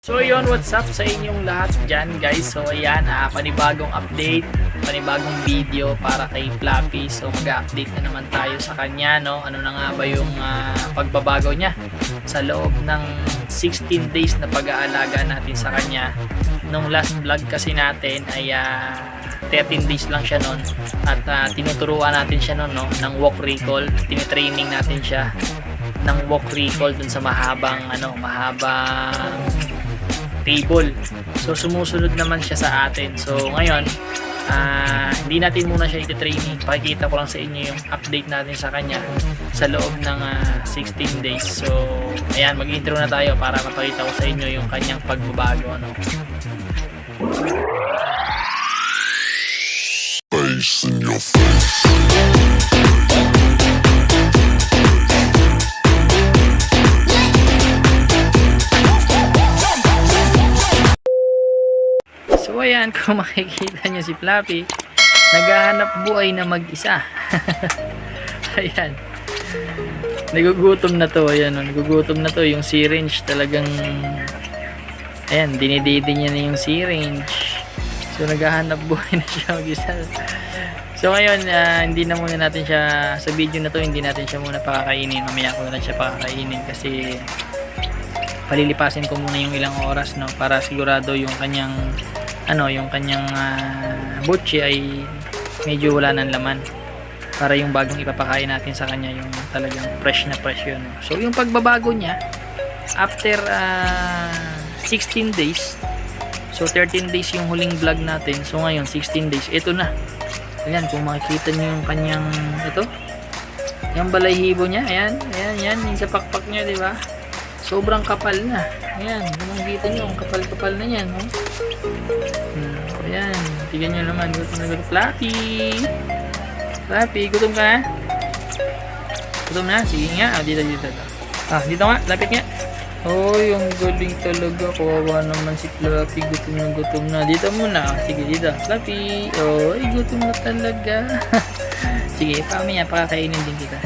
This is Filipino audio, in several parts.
So yun, what's up sa inyong lahat dyan guys? So ayan, ah, panibagong update, panibagong video para kay Flappy. So mag-update na naman tayo sa kanya, no? Ano na nga ba yung ah, pagbabago niya sa loob ng 16 days na pag-aalaga natin sa kanya. Nung last vlog kasi natin ay ah, 13 days lang siya nun at ah, tinuturuan natin siya nun no, ng walk recall, tinitraining natin siya ng walk recall dun sa mahabang ano, mahabang table. So sumusunod naman siya sa atin. So ngayon, ah, hindi natin muna siya iti-training. Pakikita ko lang sa inyo yung update natin sa kanya sa loob ng ah, 16 days. So ayan, mag-intro na tayo para mapakita ko sa inyo yung kanyang pagbabago. Ano. face in your face. Ayan, kung makikita nyo si Flappy, naghahanap buhay na mag-isa. ayan. Nagugutom na to, ayan, oh, nagugutom na to. Yung syringe talagang, ayan, dinididi niya na yung syringe. So naghahanap buhay na siya mag-isa. So ngayon, ah, hindi na muna natin siya, sa video na to, hindi natin siya muna pakakainin. Mamaya ko na siya pakakainin kasi palilipasin ko muna yung ilang oras no para sigurado yung kanyang ano yung kanyang uh, butchi ay medyo wala ng laman. Para yung bagong ipapakain natin sa kanya yung talagang fresh na fresh yun. So yung pagbabago niya after ah, 16 days so 13 days yung huling vlog natin. So ngayon 16 days. Ito na. Ayan kung makikita niyo yung kanyang ito. Yung balahibo niya. Ayan ayan yan yung sa pakpak niya di ba? Sobrang kapal na. Ayan, kung makikita nyo, ang kapal-kapal na yan. Oh. Hmm, ayan, tignan nyo naman, gutom na gutom. Flappy! Flappy, gutom ka na? Gutom na? Sige nga, ah, dito, dito, dito. Ah, dito nga, lapit nga. Oh, yung galing talaga. Kawawa naman si Flappy. Gutom na gutom na. Dito muna. Ah, Sige, dito. Flappy. Ay, gutom na talaga. Sige, pamaya, pakakainin din kita.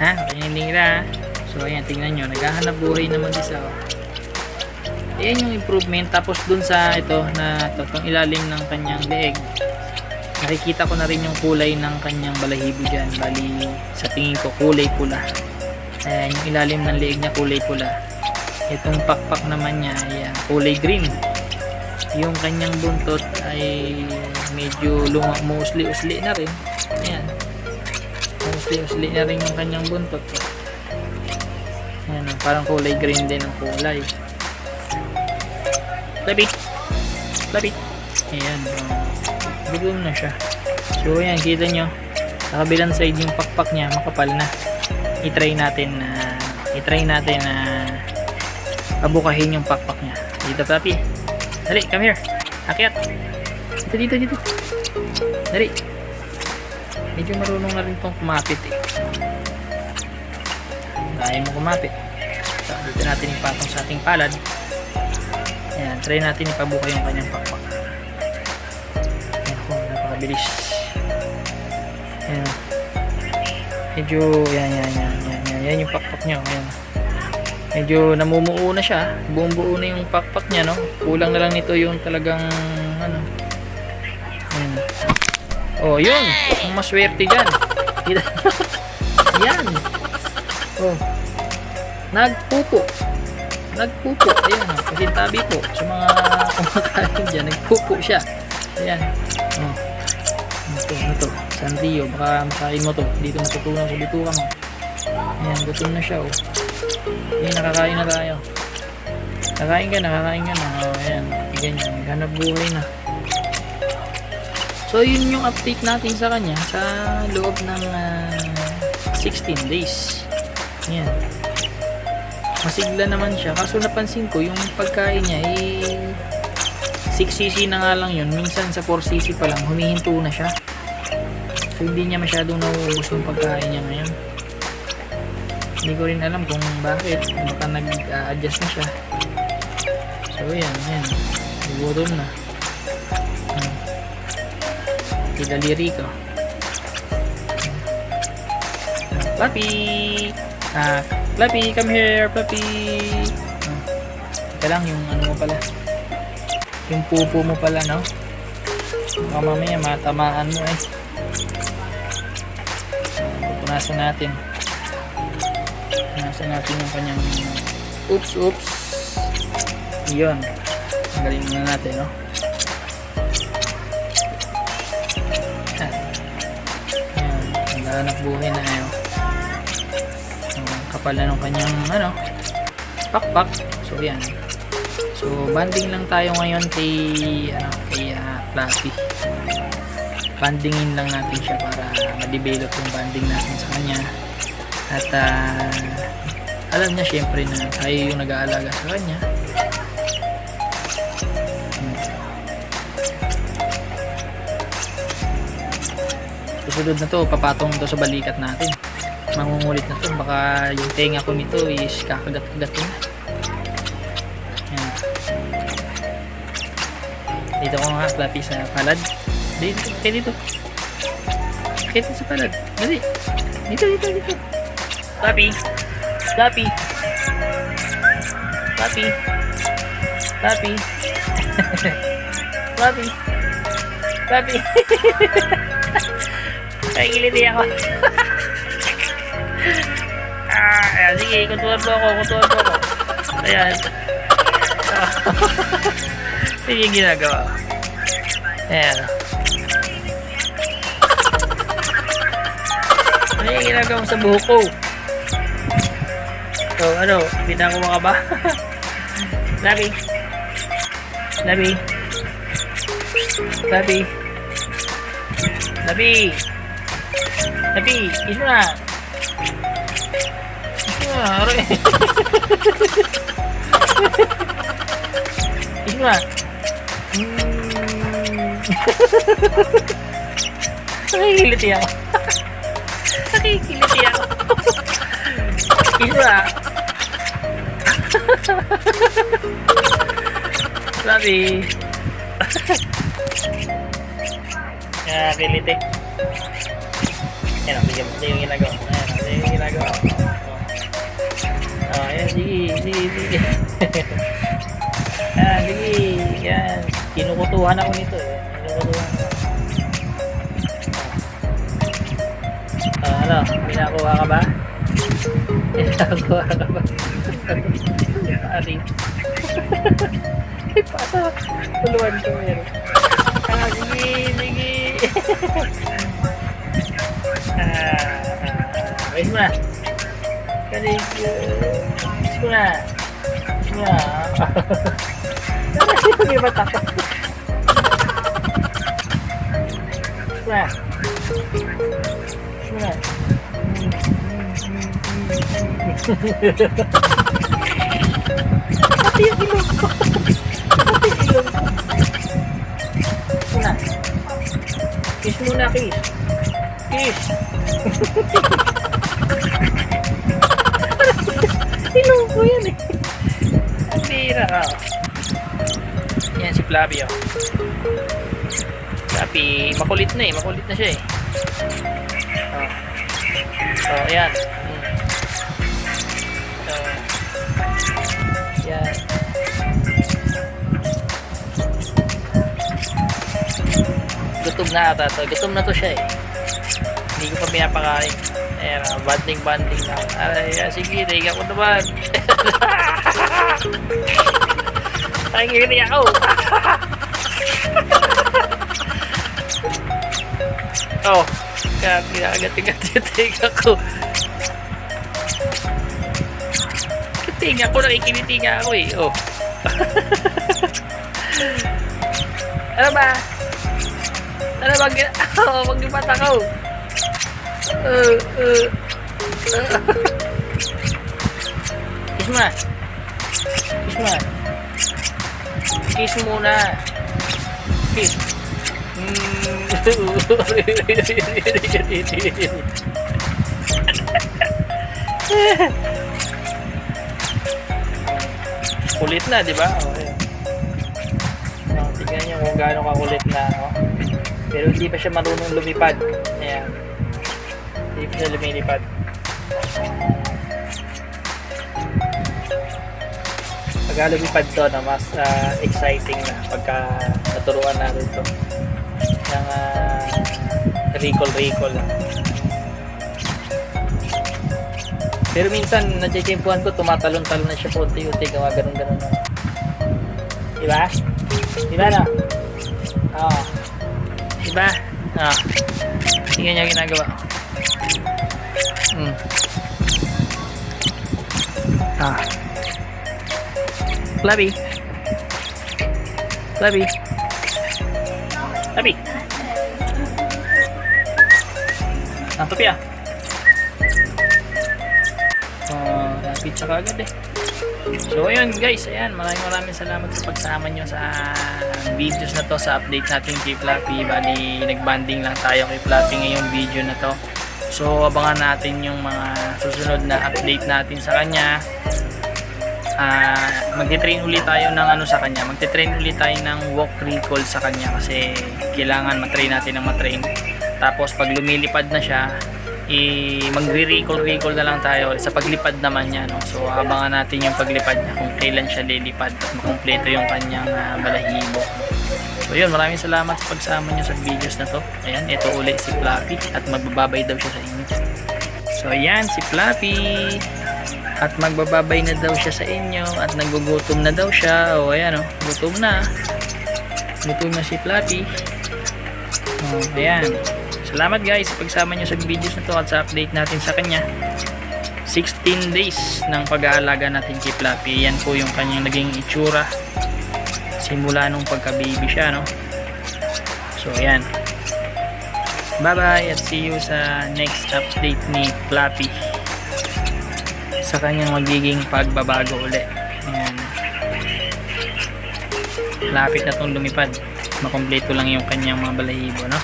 Ha? Pakainin din kita. So ayan, tingnan nyo, naghahanap buhay na mag-isa. Oh. Ayan yung improvement. Tapos dun sa ito, na ito, itong ilalim ng kanyang leeg. Nakikita ko na rin yung kulay ng kanyang balahibo dyan. Bali, sa tingin ko, kulay pula. Ayan, yung ilalim ng leeg niya, kulay pula. Itong pakpak naman niya, ayan, kulay green. Yung kanyang buntot ay medyo luma, musli-usli na rin. Ayan. Musli-usli na rin yung kanyang buntot. Ayan, parang kulay green din ang kulay. Labi. Labi. Ayan. Gutom na siya. So, ayan, kita nyo. Sa kabilang side yung pakpak niya, makapal na. I-try natin na i-try natin na abukahin yung pakpak niya. Dito, papi. Dali, come here. Akyat. Dito, dito, dito. Dali. Medyo marunong na rin tong kumapit eh. Ayaw mo kumapit. So, dito natin ipatong sa ating palad. Ayan, try natin ipabuka yung kanyang pakpak. Ayan po, napakabilis. Ayan. Medyo, yan, yan, yan, yan, yan, yung pakpak niya. Ayan. Medyo namumuo na siya. Buong buo na yung pakpak niya, no? Kulang na lang nito yung talagang, ano, ayan. Oh, yun! Ang maswerte dyan. yan! Oh. Nagpupo. Nagpupo. Ayan, oh. Pasintabi po sa mga kumakain dyan. Nagpupo siya. Ayan. Oh. Ito, ito. Sanrio. Baka makain mo to. Dito matutunan sa bituka mo. Ayan, gutom na siya, oh. Ayan, nakakain na tayo. Nakakain ka, nakakain ka na. Oh, ayan. Bigyan niya. Maghanap buhay na. So, yun yung update natin sa kanya sa loob ng ah, 16 days. Ayan. Masigla naman siya. Kaso napansin ko, yung pagkain niya, eh, 6cc na nga lang yun. Minsan sa 4cc pa lang, humihinto na siya. So, hindi niya masyadong nauubos yung pagkain niya ngayon. Hindi ko rin alam kung bakit. Baka nag-adjust na siya. So, yan, yan. Gugutom na. Hmm. Kidaliri ko. Fluffy! Ah, Fluffy, come here, Fluffy! Teka lang, yung ano mo pala. Yung pupo mo pala, no? Baka mamaya matamaan mo eh. Pupunasan natin. Pupunasan natin yung kanyang... Oops, oops. Yun. Tanggalin na natin, no? Yan. Yan. Naghahanap buhay na ayo. Na ng kanyang, ano, pakpak. So, yan. So, banding lang tayo ngayon kay, ano, kay uh, Fluffy. Bandingin lang natin siya para ma-develop yung banding natin sa kanya. At, ah, alam niya syempre na tayo yung nag-aalaga sa kanya. Susunod na to, papatong to sa balikat natin. Mangungulit na to, baka yung tenga ko nito is kakagat-kagat na. Dito ko nga, flappy sa palad. Dito, kaya dito. Kaya dito sa palad. Dali. Dito, dito, dito. Flappy. Flappy. Flappy. Flappy. Flappy. Flappy. Nakikiliti ako. ah, ayan, sige, kutuan po ako, kutuan po ako. Ayan. Yun yung ginagawa. Ayan. Ano yung ginagawa mo sa buhok ko? So, ano, binakuha ka ba? Labi. Labi. Labi. Labi. Labi, mo na. Na, aray. kiss mo na. Mm. Nakikiliti ako. Nakikiliti ako. Kiss mo na. Sabi. Nakikiliti. Yan, bigyan mo. Yung ginagawa. Ayan, ito yung ginagawa. Oh, ayan, sige, sige, sige. Ayan, sige, yan. Kinukutuhan ako nito eh. Kinukutuhan ako. Oh, ano, pinakuha ka ba? Pinakuha ka ba? Ari. Pasa, tuluan ko meron. Ah, sige, sige. Ah, na. Wait mo na. Hindi ba takot? Wait mo na. Wait mo na. Pati yung ilong ko. Pati yung ilong ko. Kiss mo na. Kiss muna, kiss. Kiss. Flavio. Flappy, makulit na eh. Makulit na siya eh. Oh. Oh, yan. Hmm. Oh. Yan. Gutom na ata to. Gutom na to siya eh. Hindi ko pa pinapakain. Ayan, ah, banding banding na. Ay, ah, sige, teka ko naman. Ay, ngiri ako. oh, kaya kinagat-gat ko. Tinga ko, nakikinitinga ako eh. Oh. ano ba? Ano ba? Oh, wag yung mata ko. Uh, uh, uh. Mo na. Kiss muna. Kiss. Kulit na, di ba? Ayan. Oh, tingnan niyo kung gaano kakulit na. Oh. Pero hindi pa siya marunong lumipad. Ayan. Hindi pa siya lumilipad. Pag pagka lumipad to na mas ah, exciting na pagka naturuan natin to. Ng uh, recall recall lang pero minsan nadjejempuhan ko tumatalon-talon na siya punti-unti gawa ganun-ganun na. Diba? diba na? oo. Diba? oo. Hindi niya ginagawa. Hmm. Ah Flappy. Flappy. Flappy. Ah, tupi ah. Oh, pizza ka agad eh. So ayun guys, ayan, maraming maraming salamat sa pagsama nyo sa videos na to, sa update natin kay Flappy. Bali, nagbanding lang tayo kay Flappy ngayong video na to. So abangan natin yung mga susunod na update natin sa kanya ah magte-train ulit tayo ng ano sa kanya. Magte-train ulit tayo ng walk recall sa kanya kasi kailangan matrain natin ng matrain. Tapos pag lumilipad na siya i magre-recall recall na lang tayo sa paglipad naman niya no? So abangan natin yung paglipad niya kung kailan siya lilipad at makumpleto yung kanyang ah, balahibo. So yun maraming salamat sa pagsama niyo sa videos na to. Ayan ito ulit si Flappy at magbababay daw siya sa inyo. So ayan si Flappy at magbababay na daw siya sa inyo at nagugutom na daw siya. O ayan o. Gutom na. Gutom na si Flappy o ayan. Salamat guys sa pagsama nyo sa videos na to at sa update natin sa kanya. 16 days ng pag-aalaga natin kay Flappy. Yan po yung kanyang naging itsura simula nung pagka baby siya no? So ayan. Bye bye at see you sa next update ni Flappy sa kanyang magiging pagbabago uli. Ayan. Lapit na itong lumipad. Makompleto lang yung kanyang mga balahibo, no?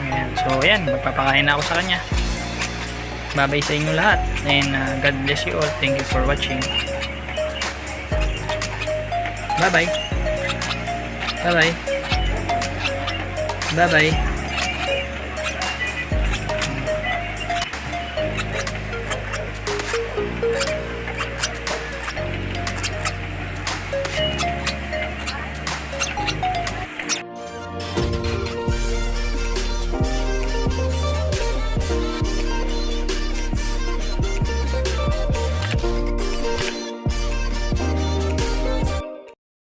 Ayan. So, ayan. Magpapakain na ako sa kanya. Babay sa inyo lahat. And uh, God bless you all. Thank you for watching. Bye-bye. Bye-bye. Bye-bye.